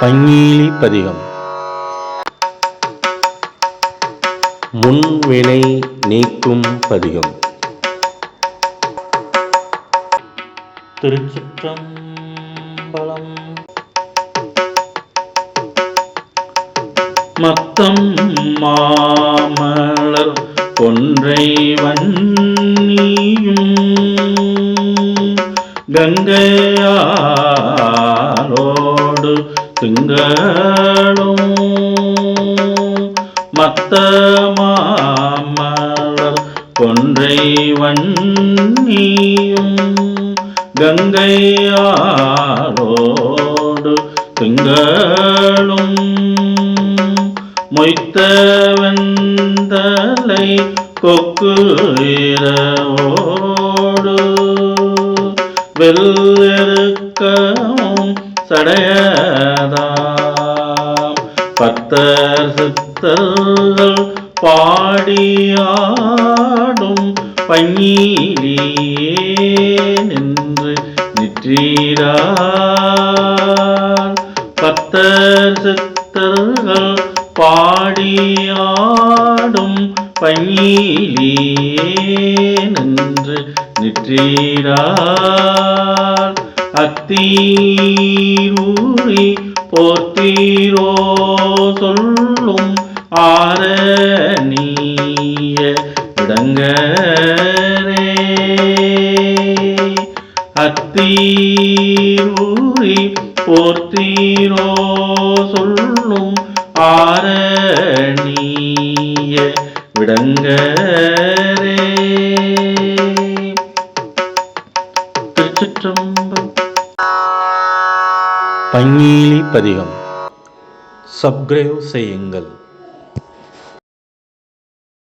பங்கீலி பதிகம் முன்வினை நீக்கும் பதிகம். திருச்சிற்றம்பலம். மத்தம் மாமலர் கொன்றை வன்னியும். கங்கையாரோடு திங்களும் மத்த மாமலர் கொன்றை வன்னியும் கங்கையாரோடு திங்களும் மொய்த்த வெந்தலை கொக்கு இரவோடு வெள்ளெருக்கவும் சடையதாம் பத்தர் சித்தர்கள் பாடியாடும் பங்கீலியே நின்று நிற்றீரார். பத்தர் சித்தர்கள் பாடியாடும் பங்கீலியே நின்று நிற்றீரார். அத்தீரூரி போத்தீரோ சொல்லும் ஆரணிய இடங்கரே. அத்தீரூரி போர்த்தீரோ சொல்லும் ஆரணிய விடங்கரே பங்கீலி பதிகம். சப்ஸ்கிரைப் செய்யுங்கள்.